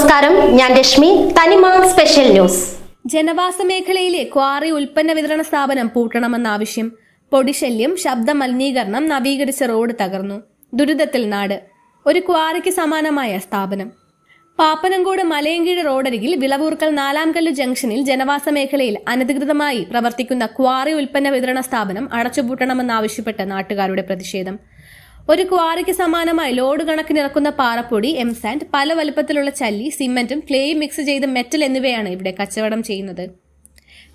നമസ്കാരം. ഞാൻ രശ്മി. തനിമ സ്പെഷ്യൽ ന്യൂസ്. ജനവാസ മേഖലയിലെ ക്വാറി ഉൽപ്പന്ന വിതരണ സ്ഥാപനം പൂട്ടണമെന്ന ആവശ്യം. പൊടിശല്യം ശബ്ദ മലിനീകരണം നവീകരിച്ച റോഡ് തകർന്നു. ദുരിതത്തിൽ നാട്. ഒരു ക്വാറിക്ക് സമാനമായ സ്ഥാപനം. പാപ്പനംകോട് മലയങ്കീഴ് റോഡരികിൽ വിളവൂർക്കൽ നാലാംകല്ല് ജംഗ്ഷനിൽ ജനവാസ മേഖലയിൽ അനധികൃതമായി പ്രവർത്തിക്കുന്ന ക്വാറി ഉൽപ്പന്ന വിതരണ സ്ഥാപനം അടച്ചുപൂട്ടണമെന്നാവശ്യപ്പെട്ട് നാട്ടുകാരുടെ പ്രതിഷേധം. ഒരു ക്വാറിക്ക് സമാനമായി ലോഡ് കണക്കിന് ഇറക്കുന്ന പാറപ്പൊടി എം സാൻഡ് പല വലുപ്പത്തിലുള്ള ചല്ലി സിമെന്റും ക്ലേയും മിക്സ് ചെയ്ത് മെറ്റൽ എന്നിവയാണ് ഇവിടെ കച്ചവടം ചെയ്യുന്നത്.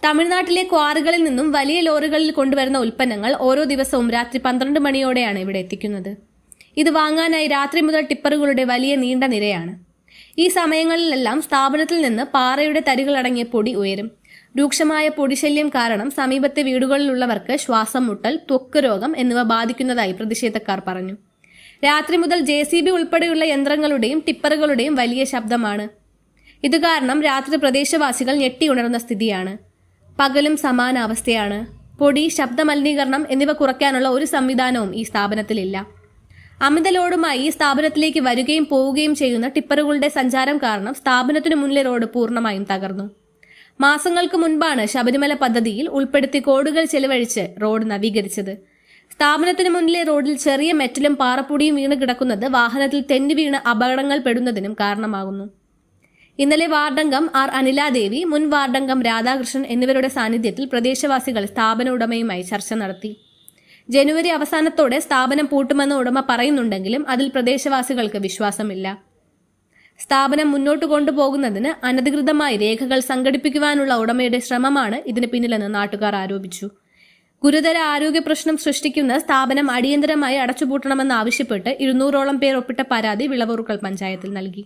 തമിഴ്നാട്ടിലെ ക്വാറികളിൽ നിന്നും വലിയ ലോറികളിൽ കൊണ്ടുവരുന്ന ഉൽപ്പന്നങ്ങൾ ഓരോ ദിവസവും രാത്രി പന്ത്രണ്ട് മണിയോടെയാണ് ഇവിടെ എത്തിക്കുന്നത്. ഇത് വാങ്ങാനായി രാത്രി മുതൽ ടിപ്പറുകളുടെ വലിയ നീണ്ട നിരയാണ്. ഈ സമയങ്ങളിലെല്ലാം സ്ഥാപനത്തിൽ നിന്ന് പാറയുടെ തരികളടങ്ങിയ പൊടി ഉയരും. രൂക്ഷമായ പൊടിശല്യം കാരണം സമീപത്തെ വീടുകളിലുള്ളവർക്ക് ശ്വാസം മുട്ടൽ ത്വക്ക് രോഗം എന്നിവ ബാധിക്കുന്നതായി പ്രതിഷേധക്കാർ പറഞ്ഞു. രാത്രി മുതൽ ജെ സി ബി ഉൾപ്പെടെയുള്ള യന്ത്രങ്ങളുടെയും ടിപ്പറുകളുടെയും വലിയ ശബ്ദമാണ്. ഇത് കാരണം രാത്രി പ്രദേശവാസികൾ ഞെട്ടിയുണർന്ന സ്ഥിതിയാണ്. പകലും സമാന അവസ്ഥയാണ്. പൊടി ശബ്ദമലിനീകരണം എന്നിവ കുറയ്ക്കാനുള്ള ഒരു സംവിധാനവും ഈ സ്ഥാപനത്തിലില്ല. അമിത ലോഡുമായി ഈ സ്ഥാപനത്തിലേക്ക് വരികയും പോവുകയും ചെയ്യുന്ന ടിപ്പറുകളുടെ സഞ്ചാരം കാരണം സ്ഥാപനത്തിനു മുന്നിലെ റോഡ് പൂർണമായും തകർന്നു. മാസങ്ങൾക്ക് മുൻപാണ് ശബരിമല പദ്ധതിയിൽ ഉൾപ്പെടുത്തി കോടുകൾ ചെലവഴിച്ച് റോഡ് നവീകരിച്ചത്. സ്ഥാപനത്തിന് മുന്നിലെ റോഡിൽ ചെറിയ മെറ്റലും പാറപ്പൊടിയും വീണ് കിടക്കുന്നത് വാഹനത്തിൽ തെന്നി വീണ് അപകടങ്ങൾ പെടുന്നതിനും കാരണമാകുന്നു. ഇന്നലെ വാർഡംഗം ആർ അനിലാദേവി മുൻ വാർഡംഗം രാധാകൃഷ്ണൻ എന്നിവരുടെ സാന്നിധ്യത്തിൽ പ്രദേശവാസികൾ സ്ഥാപന ഉടമയുമായി ചർച്ച നടത്തി. ജനുവരി അവസാനത്തോടെ സ്ഥാപനം പൂട്ടുമെന്ന് ഉടമ പറയുന്നുണ്ടെങ്കിലും അതിൽ പ്രദേശവാസികൾക്ക് വിശ്വാസമില്ല. സ്ഥാപനം മുന്നോട്ട് കൊണ്ടുപോകുന്നതിന് അനധികൃതമായി രേഖകൾ സംഘടിപ്പിക്കുവാനുള്ള ഉടമയുടെ ശ്രമമാണ് ഇതിന് പിന്നിലെന്ന് നാട്ടുകാർ ആരോപിച്ചു. ഗുരുതര ആരോഗ്യ പ്രശ്നം സൃഷ്ടിക്കുന്ന സ്ഥാപനം അടിയന്തരമായി അടച്ചുപൂട്ടണമെന്ന് ആവശ്യപ്പെട്ട് ഇരുന്നൂറോളം പേർ ഒപ്പിട്ട പരാതി വിളവൂർക്കൽ പഞ്ചായത്തിൽ നൽകി.